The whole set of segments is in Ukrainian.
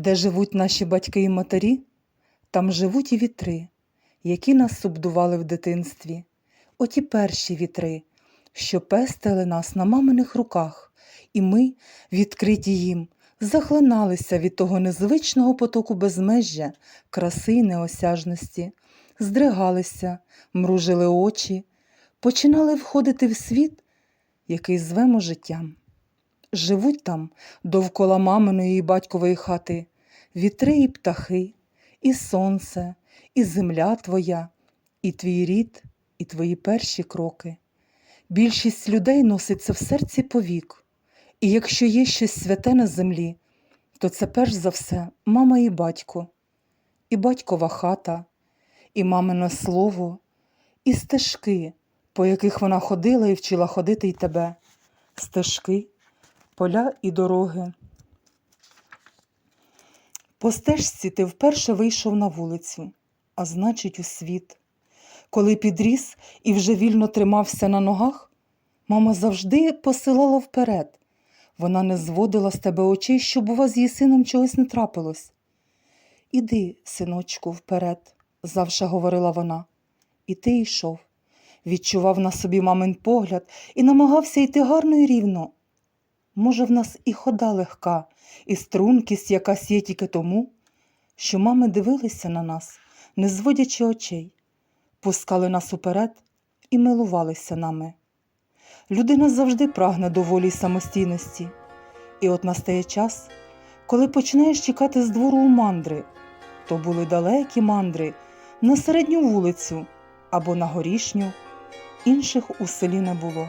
Де живуть наші батьки і матері, там живуть і вітри, які нас обдували в дитинстві, оті перші вітри, що пестили нас на маминих руках, і ми, відкриті їм, захлиналися від того незвичного потоку безмежжя, краси й неосяжності, здригалися, мружили очі, починали входити в світ, який звемо життям. Живуть там довкола маминої і батькової хати вітри і птахи, і сонце, і земля твоя, і твій рід, і твої перші кроки. Більшість людей носиться в серці повік, і якщо є щось святе на землі, то це перш за все мама і батько, і батькова хата, і мамине слово, і стежки, по яких вона ходила і вчила ходити й тебе, стежки, поля і дороги. По стежці ти вперше вийшов на вулицю, а значить, у світ. Коли підріс і вже вільно тримався на ногах, мама завжди посилала вперед. Вона не зводила з тебе очей, щоб у вас з її сином чогось не трапилось. Іди, синочку, вперед, завше говорила вона. І ти йшов, відчував на собі мамин погляд і намагався йти гарно і рівно. Може, в нас і хода легка, і стрункість якась є тільки тому, що мами дивилися на нас, не зводячи очей, пускали нас уперед і милувалися нами. Людина завжди прагне до волі й самостійності, і от настає час, коли починаєш чекати з двору у мандри, то були далекі мандри на середню вулицю або на горішню, інших у селі не було.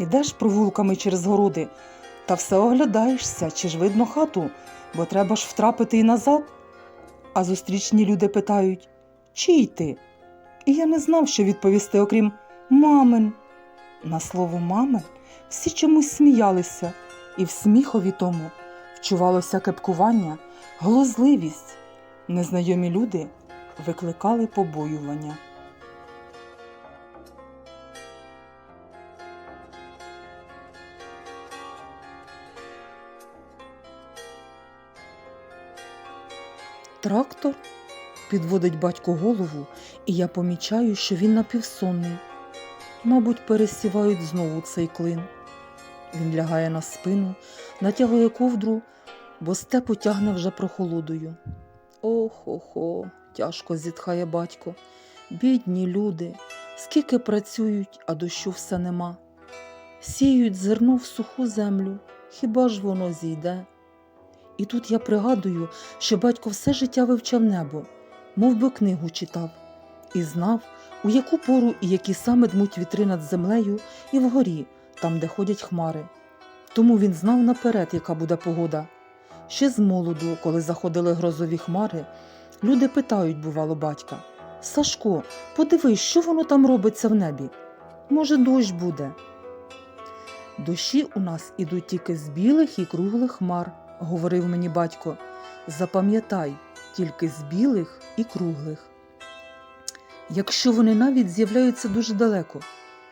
Ідеш провулками через городи, та все оглядаєшся, чи ж видно хату, бо треба ж втрапити і назад. А зустрічні люди питають чий ти? І я не знав, що відповісти, окрім мамин. На слово мамин всі чомусь сміялися, і в сміхові тому вчувалося кепкування, глузливість. Незнайомі люди викликали побоювання. Трактор підводить батько голову, і я помічаю, що він напівсонний. Мабуть, пересівають знову цей клин. Він лягає на спину, натягує ковдру, бо степу тягне вже прохолодою. Ох-охо, тяжко зітхає батько. Бідні люди, скільки працюють, а дощу все нема. Сіють зерно в суху землю, хіба ж воно зійде? І тут я пригадую, що батько все життя вивчав небо, мов би книгу читав, і знав, у яку пору і які саме дмуть вітри над землею і вгорі, там, де ходять хмари. Тому він знав наперед, яка буде погода. Ще з молоду, коли заходили грозові хмари, люди питають, бувало, батька Сашко, подивись, що воно там робиться в небі? Може, дощ буде. Дощі у нас ідуть тільки з білих і круглих хмар, говорив мені батько. Запам'ятай, тільки з білих і круглих. Якщо вони навіть з'являються дуже далеко,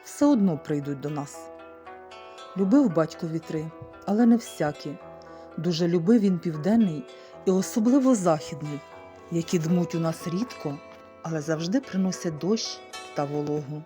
все одно прийдуть до нас. Любив батько вітри, але не всякі. Дуже любив він південний і особливо західний, які дмуть у нас рідко, але завжди приносять дощ та вологу.